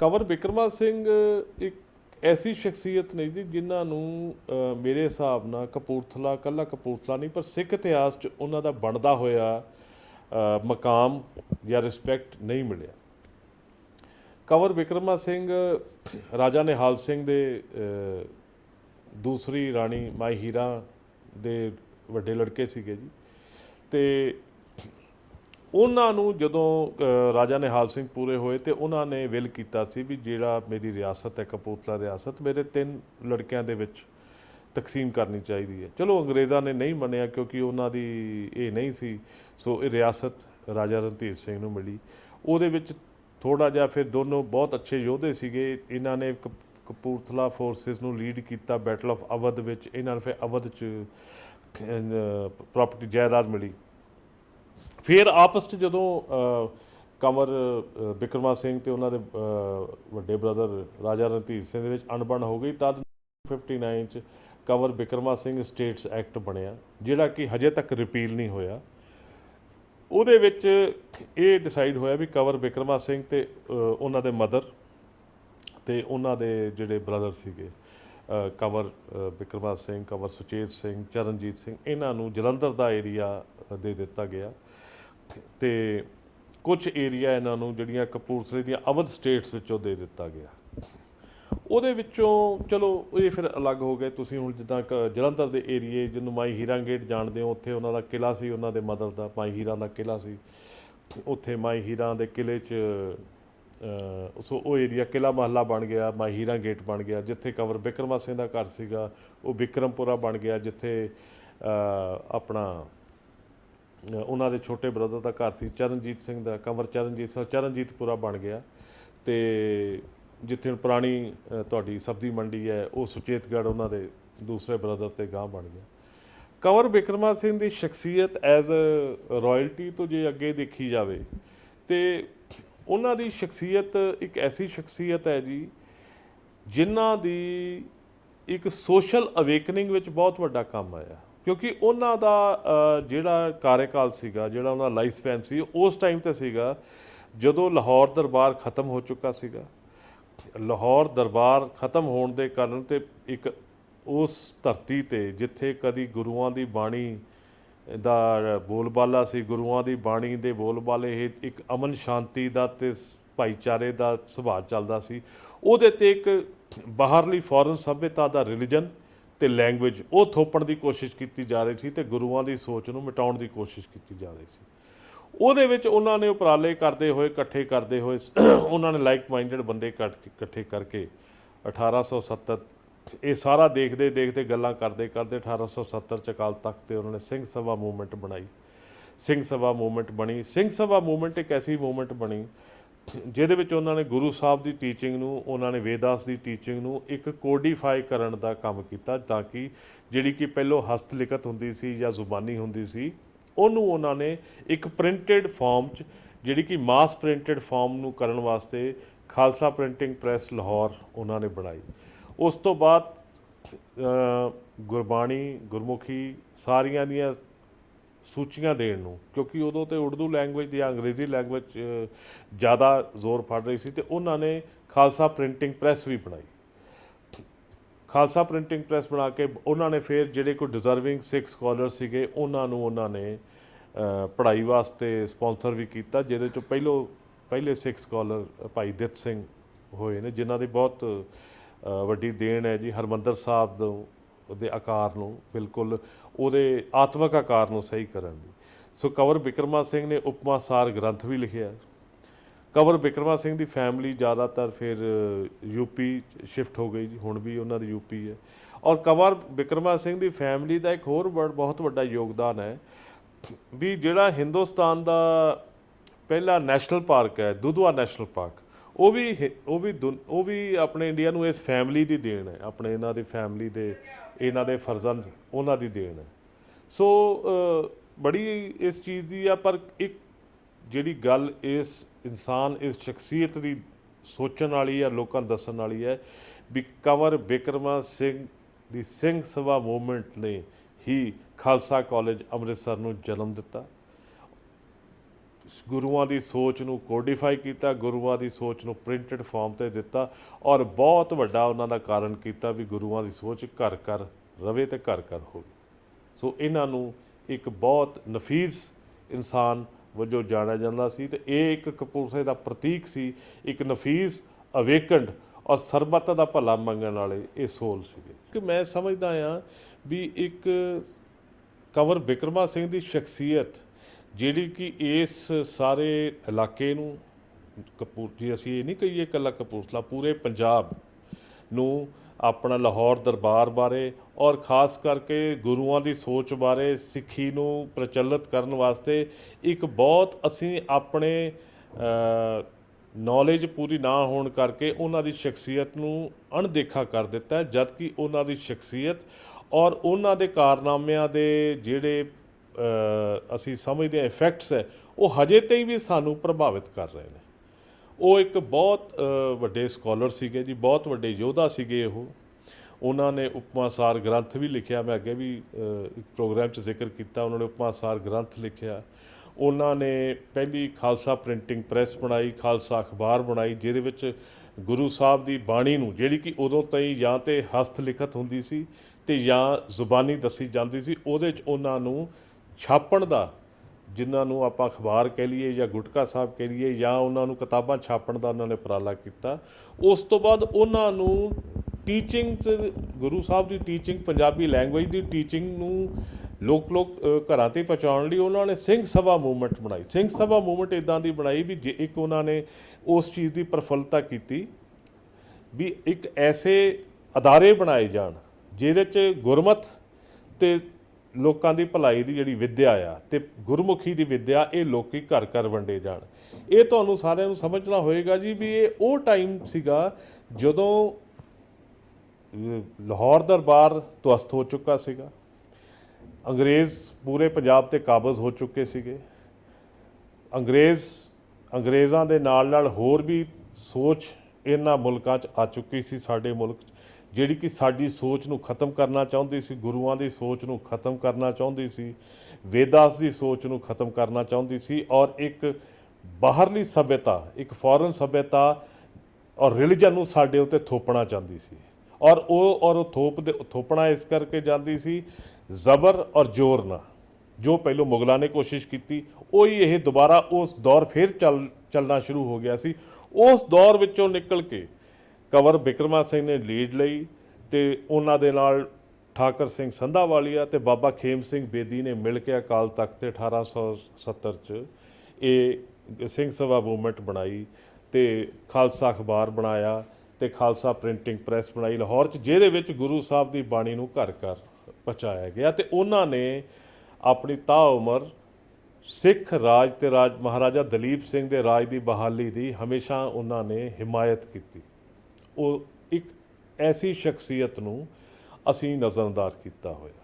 Cover Bikrama Singh ਇੱਕ ਐਸੀ ਸ਼ਖਸੀਅਤ ਨਹੀਂ ਜੀ ਜਿਨ੍ਹਾਂ ਨੂੰ ਮੇਰੇ ਹਿਸਾਬ ਨਾਲ ਕਪੂਰਥਲਾ ਕੱਲਾ ਕਪੂਰਥਲਾ ਨਹੀਂ ਪਰ ਸਿੱਖ ਇਤਿਹਾਸ 'ਚ ਉਹਨਾਂ ਦਾ ਬਣਦਾ ਹੋਇਆ ਅ, ਮਕਾਮ ਜਾਂ ਰਿਸਪੈਕਟ ਨਹੀਂ ਮਿਲਿਆ। ਕੰਵਰ ਬਿਕਰਮਾ ਸਿੰਘ ਰਾਜਾ ਨਿਹਾਲ ਸਿੰਘ ਦੇ ਦੂਸਰੀ ਰਾਣੀ ਮਾਈ ਹੀਰਾ ਦੇ ਵੱਡੇ ਲੜਕੇ ਸੀਗੇ ਜੀ। ਤੇ ਉਹਨਾਂ ਨੂੰ ਜਦੋਂ ਰਾਜਾ ਨਿਹਾਲ ਸਿੰਘ ਪੂਰੇ ਹੋਏ ਤੇ ਉਹਨਾਂ ਨੇ ਵਿਲ ਕੀਤਾ ਸੀ ਵੀ ਜਿਹੜਾ ਮੇਰੀ ਰਿਆਸਤ ਹੈ, ਕਪੂਰਥਲਾ ਰਿਆਸਤ, ਮੇਰੇ ਤਿੰਨ ਲੜਕਿਆਂ ਦੇ ਵਿੱਚ ਤਕਸੀਮ ਕਰਨੀ ਚਾਹੀਦੀ ਹੈ। ਚਲੋ, ਅੰਗਰੇਜ਼ਾਂ ਨੇ ਨਹੀਂ ਮੰਨਿਆ ਕਿਉਂਕਿ ਉਹਨਾਂ ਦੀ ਇਹ ਨਹੀਂ ਸੀ, ਸੋ ਇਹ ਰਿਆਸਤ ਰਾਜਾ ਰਣਧੀਰ ਸਿੰਘ ਨੂੰ ਮਿਲੀ। ਉਹਦੇ ਵਿੱਚ ਥੋੜਾ ਜਿਹਾ ਫਿਰ ਦੋਨੋਂ ਬਹੁਤ ਅੱਛੇ ਯੋਧੇ ਸੀਗੇ। ਇਹਨਾਂ ਨੇ ਕਪ- ਕਪੂਰਥਲਾ ਫੋਰਸਿਸ ਨੂੰ ਲੀਡ ਕੀਤਾ ਬੈਟਲ ਆਫ ਅਵਧ ਵਿੱਚ। ਇਹਨਾਂ ਨੂੰ ਫਿਰ ਅਵਧ ਚ ਪ੍ਰਾਪਰਟੀ ਜਾਇਦਾਦ ਮਿਲੀ। ਫਿਰ ਆਪਸ 'ਚ ਜਦੋਂ ਕੰਵਰ ਬਿਕਰਮਾ ਸਿੰਘ ਤੇ ਉਹਨਾਂ ਦੇ ਵੱਡੇ ਬ੍ਰਦਰ ਰਾਜਾ ਰਣਧੀਰ ਸਿੰਘ ਦੇ ਵਿੱਚ ਅਣਬਣ ਹੋ ਗਈ ਤਦ 59 ਚ ਕੰਵਰ ਬਿਕਰਮਾ ਸਿੰਘ ਸਟੇਟਸ ਐਕਟ ਬਣਿਆ ਜਿਹੜਾ ਕਿ ਹਜੇ ਤੱਕ ਰਿਪੀਲ ਨਹੀਂ ਹੋਇਆ। ਉਹਦੇ ਵਿੱਚ ਇਹ ਡਿਸਾਈਡ ਹੋਇਆ ਵੀ ਕਵਰ ਬਿਕਰਮਾ ਸਿੰਘ ਤੇ ਉਹਨਾਂ ਦੇ ਮਦਰ ਤੇ ਉਹਨਾਂ ਦੇ ਜਿਹੜੇ ਬ੍ਰਦਰ ਸੀਗੇ ਅ, ਕੰਵਰ ਬਿਕਰਮਾ ਸਿੰਘ ਕੰਵਰ ਸੁਚੇਤ ਸਿੰਘ ਚਰਨਜੀਤ ਸਿੰਘ ਇਹਨਾਂ ਨੂੰ ਜਲੰਧਰ ਦਾ ਏਰੀਆ ਦੇ ਦਿੱਤਾ ਗਿਆ। ਤੇ ਕੁਝ ਏਰੀਆ ਇਹਨਾਂ ਨੂੰ ਜਿਹੜੀਆਂ ਕਪੂਰਥਲੇ ਦੀਆਂ ਅਵਧ ਸਟੇਟਸ ਵਿੱਚੋਂ ਦੇ ਦਿੱਤਾ ਗਿਆ। ਉਹਦੇ ਵਿੱਚੋਂ ਚਲੋ ਇਹ ਫਿਰ ਅਲੱਗ ਹੋ ਗਏ। ਤੁਸੀਂ ਹੁਣ ਜਿੱਦਾਂ ਕ- ਜਲੰਧਰ ਦੇ ਏਰੀਏ ਜਿਹਨੂੰ ਮਾਈ ਹੀਰਾ ਗੇਟ ਜਾਣਦੇ ਹੋ, ਉੱਥੇ ਉਹਨਾਂ ਦਾ ਕਿਲਾ ਸੀ, ਉਹਨਾਂ ਦੇ ਮਦਰ ਦਾ, ਮਾਈ ਹੀਰਾ ਦਾ ਕਿਲਾ ਸੀ। ਉੱਥੇ ਮਾਈ ਹੀਰਾ ਦੇ ਕਿਲੇ 'ਚ ਸੋ ਉਹ ਏਰੀਆ ਕਿਲਾ ਮਹੱਲਾ ਬਣ ਗਿਆ, ਮਾਈ ਹੀਰਾ ਗੇਟ ਬਣ ਗਿਆ, ਜਿੱਥੇ ਕਵਰ ਬਿਕਰਮਾ ਸਿੰਘ ਦਾ ਘਰ ਸੀਗਾ, ਉਹ ਬਿਕਰਮਪੁਰਾ ਬਣ ਗਿਆ, ਜਿੱਥੇ ਆਪਣਾ ਉਹਨਾਂ ਦੇ ਛੋਟੇ ਬ੍ਰਦਰ ਦਾ ਘਰ ਸੀ, ਚਰਨਜੀਤ ਸਿੰਘ ਦਾ ਕੰਵਰ ਚਰਨਜੀਤ ਸਿੰਘ, ਚਰਨਜੀਤਪੁਰਾ ਬਣ ਗਿਆ। ਤੇ ਜਿੱਥੇ ਹੁਣ ਪੁਰਾਣੀ ਤੁਹਾਡੀ ਸਬਜ਼ੀ ਮੰਡੀ ਹੈ, ਉਹ ਸੁਚੇਤਗੜ੍ਹ ਉਹਨਾਂ ਦੇ ਦੂਸਰੇ ਬ੍ਰਦਰ ਤੇ ਗਾਂ ਬਣ ਗਿਆ। ਕੰਵਰ ਬਿਕਰਮਾ ਸਿੰਘ ਦੀ ਸ਼ਖਸੀਅਤ ਐਜ਼ ਅ ਰਾਇਲਟੀ ਤੋਂ ਜੇ ਅੱਗੇ ਦੇਖੀ ਜਾਵੇ, ਤੇ ਉਹਨਾਂ ਦੀ ਸ਼ਖਸੀਅਤ ਇੱਕ ਐਸੀ ਸ਼ਖਸੀਅਤ ਹੈ ਜੀ, ਜਿਨ੍ਹਾਂ ਦੀ ਇੱਕ ਸੋਸ਼ਲ ਅਵੇਕਨਿੰਗ ਵਿੱਚ ਬਹੁਤ ਵੱਡਾ ਕੰਮ ਆਇਆ। ਕਿਉਂਕਿ ਉਹਨਾਂ ਦਾ ਜਿਹੜਾ ਕਾਰਜਕਾਲ ਸੀਗਾ, ਜਿਹੜਾ ਉਹਨਾਂ ਦਾ ਲਾਈਫ ਸਪੈਨ ਸੀ, ਉਸ ਟਾਈਮ ਤੇ ਸੀਗਾ, ਜਦੋਂ ਲਾਹੌਰ ਦਰਬਾਰ ਖਤਮ ਹੋ ਚੁੱਕਾ ਸੀਗਾ। ਲਾਹੌਰ ਦਰਬਾਰ ਖਤਮ ਹੋਣ ਦੇ ਕਾਰਨ ਤੇ ਇੱਕ ਉਸ ਧਰਤੀ ਤੇ, ਜਿੱਥੇ ਕਦੀ ਗੁਰੂਆਂ ਦੀ ਬਾਣੀ ਦਾ ਬੋਲਬਾਲਾ ਸੀ, ਗੁਰੂਆਂ ਦੀ ਬਾਣੀ ਦੇ ਬੋਲਬਾਲੇ, ਇਹ ਇੱਕ ਅਮਨ ਸ਼ਾਂਤੀ ਦਾ ਤੇ ਭਾਈਚਾਰੇ ਦਾ ਸੁਭਾਅ ਚੱਲਦਾ ਸੀ। ਉਹਦੇ ਤੇ ਇੱਕ ਬਾਹਰਲੀ ਫੋਰਨ ਸਭਿਅਤਾ ਦਾ ਰਿਲੀਜਨ ਤੇ ਲੈਂਗੁਏਜ ਉਹ ਥੋਪਣ ਦੀ ਕੋਸ਼ਿਸ਼ ਕੀਤੀ ਜਾ ਰਹੀ ਸੀ ਤੇ ਗੁਰੂਆਂ ਦੀ ਸੋਚ ਨੂੰ ਮਿਟਾਉਣ ਦੀ ਕੋਸ਼ਿਸ਼ ਕੀਤੀ ਜਾ ਰਹੀ ਸੀ। ਉਹਦੇ ਵਿੱਚ ਉਹਨਾਂ ਨੇ ਉਪਰਾਲੇ ਕਰਦੇ ਹੋਏ, ਇਕੱਠੇ ਕਰਦੇ ਹੋਏ, ਉਹਨਾਂ ਨੇ ਲਾਈਕ ਮਾਈਂਡਡ ਬੰਦੇ ਕੱਟ- ਇਕੱਠੇ ਕਰਕੇ 1870 ਇਹ ਸਾਰਾ ਦੇਖਦੇ ਦੇਖਦੇ, ਗੱਲਾਂ ਕਰਦੇ ਕਰਦੇ 1870 ਚ ਅਕਾਲ ਤਖਤ ਤੇ ਉਹਨਾਂ ਨੇ ਸਿੰਘ ਸਭਾ ਮੂਵਮੈਂਟ ਬਣਾਈ। ਸਿੰਘ ਸਭਾ ਮੂਵਮੈਂਟ ਬਣੀ। ਸਿੰਘ ਸਭਾ ਮੂਵਮੈਂਟ ਇੱਕ ਐਸੀ ਮੂਵਮੈਂਟ ਬਣੀ ਜਿਹਦੇ ਵਿੱਚ ਉਹਨਾਂ ਨੇ ਗੁਰੂ ਸਾਹਿਬ ਦੀ ਟੀਚਿੰਗ ਨੂੰ, ਉਹਨਾਂ ਨੇ ਵੇਦਾਸ ਦੀ ਟੀਚਿੰਗ ਨੂੰ ਇੱਕ ਕੋਡੀਫਾਈ ਕਰਨ ਦਾ ਕੰਮ ਕੀਤਾ ਤਾਂ ਕਿ ਜਿਹੜੀ ਕਿ ਪਹਿਲੋਂ ਹਸਤ ਲਿਖਤ ਹੁੰਦੀ ਸੀ ਜਾਂ ਜ਼ੁਬਾਨੀ ਹੁੰਦੀ ਸੀ, ਉਹਨੂੰ ਉਹਨਾਂ ਨੇ ਇੱਕ ਪ੍ਰਿੰਟਡ ਫਾਰਮ 'ਚ, ਜਿਹੜੀ ਕਿ ਮਾਸ ਪ੍ਰਿੰਟਡ ਫਾਰਮ ਨੂੰ ਕਰਨ ਵਾਸਤੇ ਖਾਲਸਾ ਪ੍ਰਿੰਟਿੰਗ ਪ੍ਰੈਸ ਲਾਹੌਰ ਉਹਨਾਂ ਨੇ ਬਣਾਈ। ਉਸ ਤੋਂ ਬਾਅਦ ਗੁਰਬਾਣੀ, ਗੁਰਮੁਖੀ ਸਾਰੀਆਂ ਦੀਆਂ ਸੂਚੀਆਂ ਦੇਣ ਨੂੰ, ਕਿਉਂਕਿ ਉਦੋਂ ਤੇ ਉਰਦੂ ਲੈਂਗੁਏਜ ਜਾਂ ਅੰਗਰੇਜ਼ੀ ਲੈਂਗੁਏਜ ਜ਼ਿਆਦਾ ਜ਼ੋਰ ਫੜ ਰਹੀ ਸੀ ਤੇ ਉਹਨਾਂ ਨੇ ਖਾਲਸਾ ਪ੍ਰਿੰਟਿੰਗ ਪ੍ਰੈਸ ਵੀ ਬਣਾਈ। ਖਾਲਸਾ ਪ੍ਰਿੰਟਿੰਗ ਪ੍ਰੈਸ ਬਣਾ ਕੇ ਉਹਨਾਂ ਨੇ ਫਿਰ ਜਿਹੜੇ ਕੋਈ ਡਿਜ਼ਰਵਿੰਗ ਸਿੱਖ ਸਕਾਲਰ ਸੀਗੇ, ਉਹਨਾਂ ਨੂੰ ਉਹਨਾਂ ਨੇ ਪੜ੍ਹਾਈ ਵਾਸਤੇ ਸਪਾਂਸਰ ਵੀ ਕੀਤਾ, ਜਿਹਦੇ ਚੋਂ ਪਹਿਲੋ, ਪਹਿਲੇ ਸਿੱਖ ਸਕਾਲਰ ਭਾਈ ਦਿੱਤ ਸਿੰਘ ਹੋਏ ਨੇ, ਜਿਨ੍ਹਾਂ ਦੀ ਬਹੁਤ ਵੱਡੀ ਦੇਣ ਹੈ ਜੀ। ਹਰਮੰਦਰ ਸਾਹਿਬ ਤੋਂ ਉਹਦੇ ਆਕਾਰ ਨੂੰ ਬਿਲਕੁਲ ਉਹਦੇ ਆਤਮਿਕ ਆਕਾਰ ਨੂੰ ਸਹੀ ਕਰਨ ਦੀ। ਸੋ ਕੰਵਰ ਬਿਕਰਮਾ ਸਿੰਘ ਨੇ ਉਪਮਾ ਸਾਰ ਗ੍ਰੰਥ ਵੀ ਲਿਖਿਆ ਕੰਵਰ ਬਿਕਰਮਾ ਸਿੰਘ ਦੀ ਫੈਮਿਲੀ ਜ਼ਿਆਦਾਤਰ ਫਿਰ ਯੂਪੀ ਸ਼ਿਫਟ ਹੋ ਗਈ ਜੀ, ਹੁਣ ਵੀ ਉਹਨਾਂ ਦੀ ਯੂਪੀ ਹੈ। ਔਰ ਕਵਰ ਬਿਕਰਮਾ ਸਿੰਘ ਦੀ ਫੈਮਿਲੀ ਦਾ ਇੱਕ ਹੋਰ ਬੜ- ਬਹੁਤ ਵੱਡਾ ਯੋਗਦਾਨ ਹੈ ਵੀ ਜਿਹੜਾ ਹਿੰਦੁਸਤਾਨ ਦਾ ਪਹਿਲਾ ਨੈਸ਼ਨਲ ਪਾਰਕ ਹੈ, ਦੁਧਵਾ ਨੈਸ਼ਨਲ ਪਾਰਕ ਉਹ ਵੀ ਹਿ- ਉਹ ਵੀ ਦੁਨ- ਉਹ ਵੀ ਆਪਣੇ ਇੰਡੀਆ ਨੂੰ ਇਸ ਫੈਮਿਲੀ ਦੀ ਦੇਣ ਹੈ, ਆਪਣੇ ਇਹਨਾਂ ਦੀ ਫੈਮਿਲੀ ਦੇ ਇਹਨਾਂ ਦੇ ਫਰਜ਼ੰਦ ਉਹਨਾਂ ਦੀ ਦੇਣ ਹੈ। ਸੋ ਬੜੀ ਇਸ ਚੀਜ਼ ਦੀ ਆ, ਪਰ ਇੱਕ ਜਿਹੜੀ ਗੱਲ ਇਸ ਇਨਸਾਨ, ਇਸ ਸ਼ਖਸੀਅਤ ਦੀ ਸੋਚਣ ਵਾਲੀ ਆ, ਲੋਕਾਂ ਨੂੰ ਦੱਸਣ ਵਾਲੀ ਹੈ ਵੀ ਕੰਵਰ ਬਿਕਰਮਾ ਸਿੰਘ ਦੀ ਸਿੰਘ ਸਭਾ ਮੂਵਮੈਂਟ ਨੇ ਹੀ ਖਾਲਸਾ ਕਾਲਜ ਅੰਮ੍ਰਿਤਸਰ ਨੂੰ ਜਨਮ ਦਿੱਤਾ। ਗੁਰੂਆਂ ਦੀ ਸੋਚ ਨੂੰ ਕੋਡੀਫਾਈ ਕੀਤਾ, ਗੁਰੂਆਂ ਦੀ ਸੋਚ ਨੂੰ ਪ੍ਰਿੰਟਡ ਫਾਰਮ ਤੇ ਦਿੱਤਾ ਔਰ ਬਹੁਤ ਵੱਡਾ ਉਹਨਾਂ ਦਾ ਕਾਰਨ ਕੀਤਾ ਵੀ ਗੁਰੂਆਂ ਦੀ ਸੋਚ ਘਰ ਘਰ ਰਵੇ ਤੇ ਘਰ ਘਰ ਹੋਵੇ। ਸੋ ਇਹਨਾਂ ਨੂੰ ਇੱਕ ਬਹੁਤ ਨਫੀਸ ਇਨਸਾਨ ਵਜੋਂ ਜਾਣਿਆ ਜਾਂਦਾ ਸੀ ਤੇ ਇਹ ਇੱਕ ਕਪੂਰਥਲੇ ਦਾ ਪ੍ਰਤੀਕ ਸੀ, ਇੱਕ ਨਫੀਸ ਅਵੇਕੰਡ ਔਰ ਸਰਬੱਤ ਦਾ ਭਲਾ ਮੰਗਣ ਵਾਲੇ ਇਹ ਸੋਲ ਸੀਗੇ। ਕਿ ਮੈਂ ਸਮਝਦਾ ਆ ਵੀ ਇੱਕ ਕੰਵਰ ਬਿਕਰਮਾ ਸਿੰਘ ਦੀ ਸ਼ਖਸੀਅਤ ਜਿਹੜੀ ਕਿ ਇਸ ਸਾਰੇ ਇਲਾਕੇ ਨੂੰ ਕਪੂਰ ਜੀ ਅਸੀਂ ਇਹ ਨਹੀਂ ਕਹੀਏ ਇਕੱਲਾ ਕਪੂਰਥਲਾ, ਪੂਰੇ ਪੰਜਾਬ ਨੂੰ ਆਪਣਾ ਲਾਹੌਰ ਦਰਬਾਰ ਬਾਰੇ ਔਰ ਖਾਸ ਕਰਕੇ ਗੁਰੂਆਂ ਦੀ ਸੋਚ ਬਾਰੇ, ਸਿੱਖੀ ਨੂੰ ਪ੍ਰਚਲਿਤ ਕਰਨ ਵਾਸਤੇ ਇੱਕ ਬਹੁਤ ਅਸੀਂ ਆਪਣੇ ਨੌਲੇਜ ਪੂਰੀ ਨਾ ਹੋਣ ਕਰਕੇ ਉਹਨਾਂ ਦੀ ਸ਼ਖਸੀਅਤ ਨੂੰ ਅਣਦੇਖਾ ਕਰ ਦਿੱਤਾ ਹੈ ਜਦ ਕਿ ਉਹਨਾਂ ਦੀ ਸ਼ਖਸੀਅਤ ਔਰ ਉਹਨਾਂ ਦੇ ਕਾਰਨਾਮਿਆਂ ਦੇ ਜਿਹੜੇ ਅਸੀਂ ਸਮਝਦੇ ਹਾਂ ਇਫੈਕਟਸ ਹੈ, ਉਹ ਹਜੇ ਤਾਈਂ ਵੀ ਸਾਨੂੰ ਪ੍ਰਭਾਵਿਤ ਕਰ ਰਹੇ ਨੇ। ਉਹ ਇੱਕ ਬਹੁਤ ਵੱਡੇ ਸਕਾਲਰ ਸੀਗੇ ਜੀ, ਬਹੁਤ ਵੱਡੇ ਯੋਧਾ ਸੀਗੇ ਉਹ। ਉਹਨਾਂ ਨੇ ਉਪਮਾਸਾਰ ਗ੍ਰੰਥ ਵੀ ਲਿਖਿਆ, ਮੈਂ ਅੱਗੇ ਵੀ ਇੱਕ ਪ੍ਰੋਗਰਾਮ 'ਚ ਜ਼ਿਕਰ ਕੀਤਾ, ਉਹਨਾਂ ਨੇ ਉਪਮਾਸਾਰ ਗ੍ਰੰਥ ਲਿਖਿਆ। ਉਹਨਾਂ ਨੇ ਪਹਿਲੀ ਖਾਲਸਾ ਪ੍ਰਿੰਟਿੰਗ ਪ੍ਰੈਸ ਬਣਾਈ, ਖਾਲਸਾ ਅਖਬਾਰ ਬਣਾਈ, ਜਿਹਦੇ ਵਿੱਚ ਗੁਰੂ ਸਾਹਿਬ ਦੀ ਬਾਣੀ ਨੂੰ, ਜਿਹੜੀ ਕਿ ਉਦੋਂ ਤਾਈਂ ਜਾਂ ਤੇ ਹਸਤ ਲਿਖਤ ਹੁੰਦੀ ਸੀ ਤੇ ਜਾਂ ਜ਼ੁਬਾਨੀ ਦੱਸੀ ਜਾਂਦੀ ਸੀ, ਉਹਦੇ 'ਚ ਉਹਨਾਂ ਨੂੰ ਛਾਪਣ ਦਾ, ਜਿਨ੍ਹਾਂ ਨੂੰ ਆਪਾਂ ਅਖਬਾਰ ਕਹਿ ਲਈਏ ਜਾਂ ਗੁਟਕਾ ਸਾਹਿਬ ਕਹਿ ਲਈਏ ਜਾਂ ਉਹਨਾਂ ਨੂੰ ਕਿਤਾਬਾਂ ਛਾਪਣ ਦਾ ਉਹਨਾਂ ਨੇ ਉਪਰਾਲਾ ਕੀਤਾ, ਉਸ ਤੋਂ ਬਾਅਦ ਉਹਨਾਂ ਨੂੰ ਟੀਚਿੰਗ 'ਚ, ਗੁਰੂ ਸਾਹਿਬ ਦੀ ਟੀਚਿੰਗ ਪੰਜਾਬੀ ਲੈਂਗੁਏਜ ਦੀ ਟੀਚਿੰਗ ਨੂੰ ਲੋਕ ਲੋਕ ਘਰਾਂ ਤੇ ਪਹੁੰਚਾਉਣ ਲਈ ਉਹਨਾਂ ਨੇ ਸਿੰਘ ਸਭਾ ਮੂਵਮੈਂਟ ਬਣਾਈ। ਸਿੰਘ ਸਭਾ ਮੂਵਮੈਂਟ ਇਦਾਂ ਦੀ ਬਣਾਈ ਵੀ ਜੇ ਇੱਕ ਉਹਨਾਂ ਨੇ ਉਸ ਚੀਜ਼ ਦੀ ਪ੍ਰਫੁੱਲਤਾ ਕੀਤੀ ਵੀ ਇੱਕ ਐਸੇ ਅਦਾਰੇ ਬਣਾਏ ਜਾਣ, ਜਿਹਦੇ 'ਚ ਗੁਰਮਤ ਤੇ ਲੋਕਾਂ ਦੀ ਭਲਾਈ ਦੀ ਜਿਹੜੀ ਵਿੱਦਿਆ ਆ ਤੇ ਗੁਰਮੁਖੀ ਦੀ ਵਿੱਦਿਆ ਇਹ ਲੋਕੀ ਘਰ ਘਰ ਵੰਡੇ ਜਾਣ। ਇਹ ਤੁਹਾਨੂੰ ਸਾਰਿਆਂ ਨੂੰ ਸਮਝਣਾ ਹੋਏਗਾ ਜੀ ਵੀ ਇਹ ਉਹ ਟਾਈਮ ਸੀਗਾ ਜਦੋਂ ਲਾਹੌਰ ਦਰਬਾਰ ਧਵਸਤ ਹੋ ਚੁੱਕਾ ਸੀਗਾ। ਅੰਗਰੇਜ਼ ਪੂਰੇ ਪੰਜਾਬ ਤੇ ਕਾਬਜ਼ ਹੋ ਚੁੱਕੇ ਸੀਗੇ। ਅੰਗਰੇਜ਼, ਅੰਗਰੇਜ਼ਾਂ ਦੇ ਨਾਲ ਨਾਲ ਹੋਰ ਵੀ ਸੋਚ ਇਹਨਾਂ ਮੁਲਕਾਂ 'ਚ ਆ ਚੁੱਕੀ ਸੀ ਸਾਡੇ ਮੁਲਕ 'ਚ। ਜਿਹੜੀ ਕਿ ਸਾਡੀ ਸੋਚ ਨੂੰ ਖਤਮ ਕਰਨਾ ਚਾਹੁੰਦੀ ਸੀ, ਗੁਰੂਆਂ ਦੀ ਸੋਚ ਨੂੰ ਖਤਮ ਕਰਨਾ ਚਾਹੁੰਦੀ ਸੀ ਵੇਦਾਸ ਦੀ ਸੋਚ ਨੂੰ ਖਤਮ ਕਰਨਾ ਚਾਹੁੰਦੀ ਸੀ ਔਰ ਇੱਕ ਬਾਹਰਲੀ ਸਭਿਅਤਾ, ਇੱਕ ਫੋਰਨ ਸਭਿਅਤਾ ਔਰ ਰਿਲੀਜਨ ਨੂੰ ਸਾਡੇ ਉੱਤੇ ਥੋਪਣਾ ਚਾਹੁੰਦੀ ਸੀ ਔਰ ਉਹ ਔਰ ਉਹ ਥੋਪ ਦੇ, ਥੋਪਣਾ ਇਸ ਕਰਕੇ ਜਾਂਦੀ ਸੀ, ਜ਼ਬਰ ਔਰ ਜ਼ੋਰ ਨਾਲ। ਜੋ ਪਹਿਲੋਂ ਮੁਗਲਾਂ ਨੇ ਕੋਸ਼ਿਸ਼ ਕੀਤੀ, ਉਹੀ ਇਹ ਦੁਬਾਰਾ ਉਸ ਦੌਰ ਫਿਰ ਚੱਲ, ਚੱਲਣਾ ਸ਼ੁਰੂ ਹੋ ਗਿਆ ਸੀ। ਉਸ ਦੌਰ ਵਿੱਚੋਂ ਨਿਕਲ ਕੇ ਕਵਰ ਬਿਕਰਮਾ ਸਿੰਘ ਨੇ ਲੀਡ ਲਈ ਤੇ ਉਹਨਾਂ ਦੇ ਨਾਲ ਠਾਕਰ ਸਿੰਘ ਸੰਧਾਵਾਲੀਆ ਤੇ ਬਾਬਾ ਖੇਮ ਸਿੰਘ ਬੇਦੀ ਨੇ ਮਿਲ ਕੇ ਅਕਾਲ ਤਖਤ ਤੇ 1870 ਚ ਇਹ ਸਿੰਘ ਸਭਾ ਮੂਵਮੈਂਟ ਬਣਾਈ ਤੇ ਖਾਲਸਾ ਅਖਬਾਰ ਬਣਾਇਆ ਤੇ ਖਾਲਸਾ ਪ੍ਰਿੰਟਿੰਗ ਪ੍ਰੈਸ ਬਣਾਈ ਲਾਹੌਰ ਚ, ਜਿਹਦੇ ਵਿੱਚ ਗੁਰੂ ਸਾਹਿਬ ਦੀ ਬਾਣੀ ਨੂੰ ਘਰ ਘਰ ਪਹੁੰਚਾਇਆ ਗਿਆ ਤੇ ਉਹਨਾਂ ਨੇ ਆਪਣੀ ਤਾ ਉਮਰ ਸਿੱਖ ਰਾਜ ਤੇ ਰਾਜ ਮਹਾਰਾਜਾ ਦਲੀਪ ਸਿੰਘ ਦੇ ਰਾਜ ਦੀ ਬਹਾਲੀ ਦੀ ਹਮੇਸ਼ਾ ਉਹਨਾਂ ਨੇ ਹਿਮਾਇਤ ਕੀਤੀ। ਉਹ ਇੱਕ ਐਸੀ ਸ਼ਖਸੀਅਤ ਨੂੰ ਅਸੀਂ ਨਜ਼ਰਅੰਦਾਜ਼ ਕੀਤਾ ਹੋਇਆ।